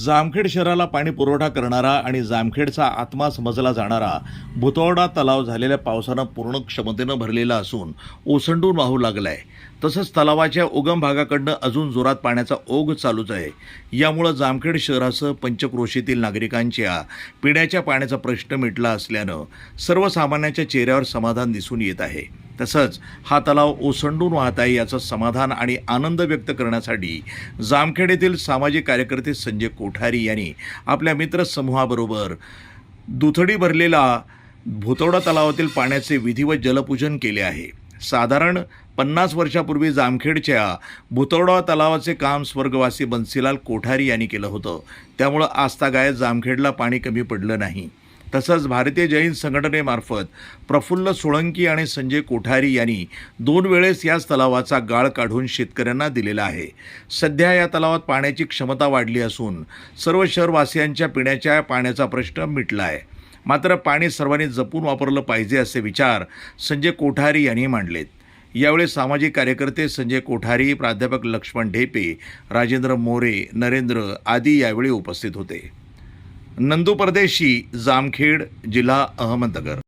जामखेड शहराला पाणी पुरवठा करणारा आणि जामखेडचा आत्मा समजला जाणारा भुतवडा तलाव झालेल्या पावसानं पूर्ण क्षमतेनं भरलेला असून ओसंडून वाहू लागलाय. तसंच तलावाच्या उगम भागाकडनं अजून जोरात पाण्याचा ओघ चालूच आहे. यामुळं जामखेड शहरासह पंचक्रोशीतील नागरिकांच्या पिण्याच्या पाण्याचा प्रश्न मिटला असल्यानं सर्वसामान्यांच्या चेहऱ्यावर समाधान दिसून येत आहे. तसंच हा तलाव ओसंडून वाहत आहे याचं समाधान आणि आनंद व्यक्त करण्यासाठी जामखेड येथील सामाजिक कार्यकर्ते संजय कोठारी यांनी आपल्या मित्रसमूहाबरोबर दुथडी भरलेला भुतवडा तलावातील पाण्याचे विधिवत जलपूजन केले आहे. साधारण पन्नास वर्षापूर्वी जामखेडच्या भुतवडा तलावाचे काम स्वर्गवासी बन्सीलाल कोठारी यांनी केलं होतं. त्यामुळं आस्थागायत जामखेडला पाणी कमी पडलं नाही. तसंच भारतीय जैन संघटनेमार्फत प्रफुल्ल सोळंकी आणि संजय कोठारी यांनी दोन वेळेस याच तलावाचा गाळ काढून शेतकऱ्यांना दिलेला आहे. सध्या या तलावात पाण्याची क्षमता वाढली असून सर्व शहरवासियांच्या पिण्याच्या पाण्याचा प्रश्न मिटला आहे. मात्र पाणी सर्वांनी जपून वापरलं पाहिजे असे विचार संजय कोठारी यांनी मांडलेत. यावेळी सामाजिक कार्यकर्ते संजय कोठारी प्राध्यापक लक्ष्मण ढेपे राजेंद्र मोरे नरेंद्र आदी यावेळी उपस्थित होते. नंदू परदेशी जामखेड जिल्हा अहमदनगर.